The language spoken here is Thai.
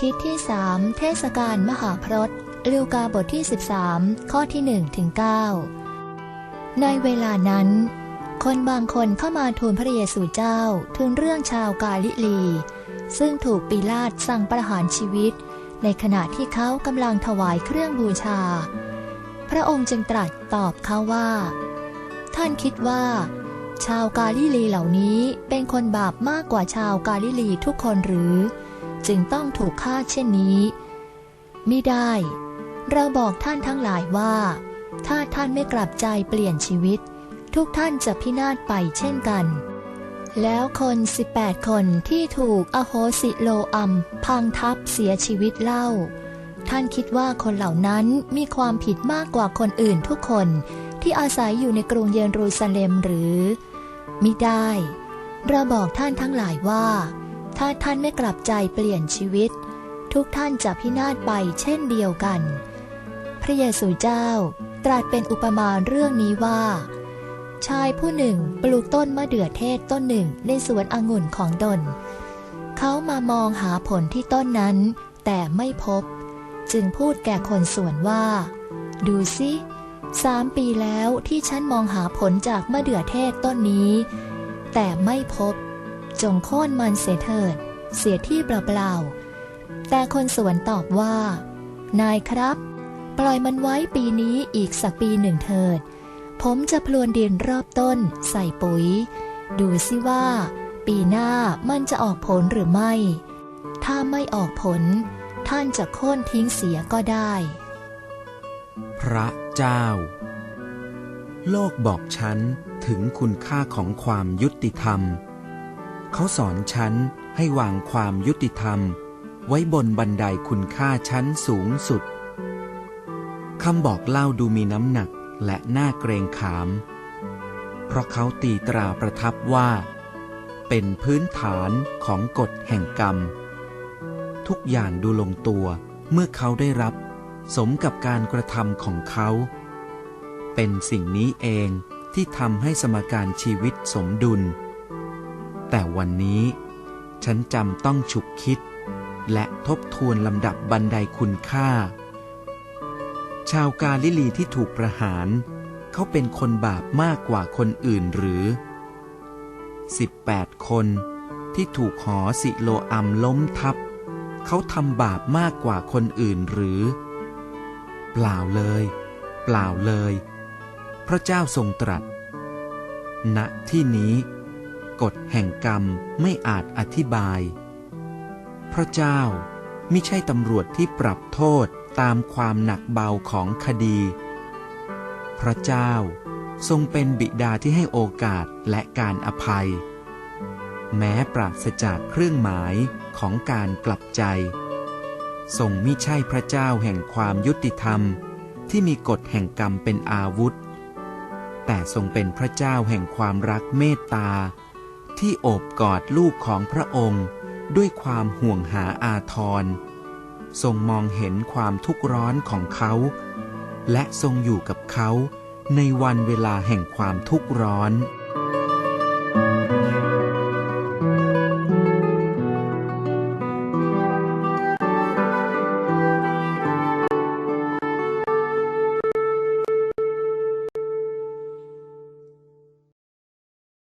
ทิตย์ที่สามเทศกาลมหาพรตลูกาบทที่ 13 ข้อที่1ถึง9ในเวลานั้น คนบางคนเข้ามาทูลพระเยซูเจ้าถึงเรื่องชาวกาลิลี ซึ่งถูกปีลาตสั่งประหารชีวิต ในขณะที่เขากำลังถวายเครื่องบูชา พระองค์จึงตรัสตอบเขาว่า ท่านคิดว่า ชาวกาลิลีเหล่านี้เป็นคนบาปมากกว่าชาวกาลิลีทุกคนหรือ จึงต้องถูกฆ่าเช่นนี้มิได้ เราบอกท่านทั้งหลายว่า ถ้าท่านไม่กลับใจเปลี่ยนชีวิต ทุกท่านจะพินาศไปเช่นกัน แล้วคน 18 คนที่ถูกอโหสิโลอัมพังทับเสียชีวิตเล่า ท่านคิดว่าคนเหล่านั้นมีความผิดมากกว่าคนอื่นทุกคนที่อาศัยอยู่ในกรุงเยรูซาเล็มหรือมิได้ เราบอกท่านทั้งหลายว่า ถ้าท่านไม่กลับใจเปลี่ยนชีวิต ทุกท่านจะพินาศไปเช่นเดียวกัน พระเยซูเจ้าตรัสเป็นอุปมาเรื่องนี้ว่า ชายผู้หนึ่งปลูกต้นมะเดื่อเทศต้นหนึ่งในสวนองุ่นของตนเขามามองหาผลที่ต้นนั้น แต่ไม่พบ จึงพูดแก่คนสวนว่า ดูสิสามปีแล้วที่ฉันมองหาผลจากมะเดื่อเทศต้นนี้ แต่ไม่พบ จงโค่นมันเสียเถิด เสียที่เปล่าๆ แต่คนสวนตอบว่า นายครับ ปล่อยมันไว้ปีนี้อีกสักปีหนึ่งเถิด ผมจะพลวนดินรอบต้น ใส่ปุ๋ย ดูสิว่า ปีหน้ามันจะออกผลหรือไม่ ถ้าไม่ออกผล ท่านจะโค่นทิ้งเสียก็ได้ พระเจ้า โลกบอกฉันถึงคุณค่าของความยุติธรรม เขาสอนฉันให้วางความยุติธรรม ไว้บนบันไดคุณค่าชั้นสูงสุดคำบอกเล่าดูมีน้ำหนักและน่าเกรงขาม เพราะเขาตีตราประทับว่า เป็นพื้นฐานของกฎแห่งกรรม ทุกอย่างดูลงตัวเมื่อเขาได้รับ สมกับการกระทำของเขา เป็นสิ่งนี้เองที่ทำให้สมการชีวิตสมดุล แต่วันนี้ฉันจำต้องฉุกคิด และทบทวนลำดับบันไดคุณค่า ชาวกาลิลีที่ถูกประหาร เขาเป็นคนบาปมากกว่าคนอื่นหรือ 18 คนที่ถูกหอสิโลอัมล้มทับ เขาทำบาปมากกว่าคนอื่นหรือ เปล่าเลย เปล่าเลย พระเจ้าทรงตรัสณที่นี้ กฎแห่งกรรมไม่อาจอธิบาย พระเจ้าไม่ใช่ตำรวจที่ปรับโทษตามความหนักเบาของคดี พระเจ้าทรงเป็นบิดาที่ให้โอกาสและการอภัย แม้ปราศจากเครื่องหมายของการกลับใจ ทรงมิใช่พระเจ้าแห่งความยุติธรรมที่มีกฎแห่งกรรมเป็นอาวุธ แต่ทรงเป็นพระเจ้าแห่งความรักเมตตา ที่โอบกอดลูกของพระองค์ ด้วยความห่วงหาอาทรทรงมองเห็นความทุกข์ร้อนของเขา และทรงอยู่กับเขาในวันเวลาแห่งความทุกข์ร้อน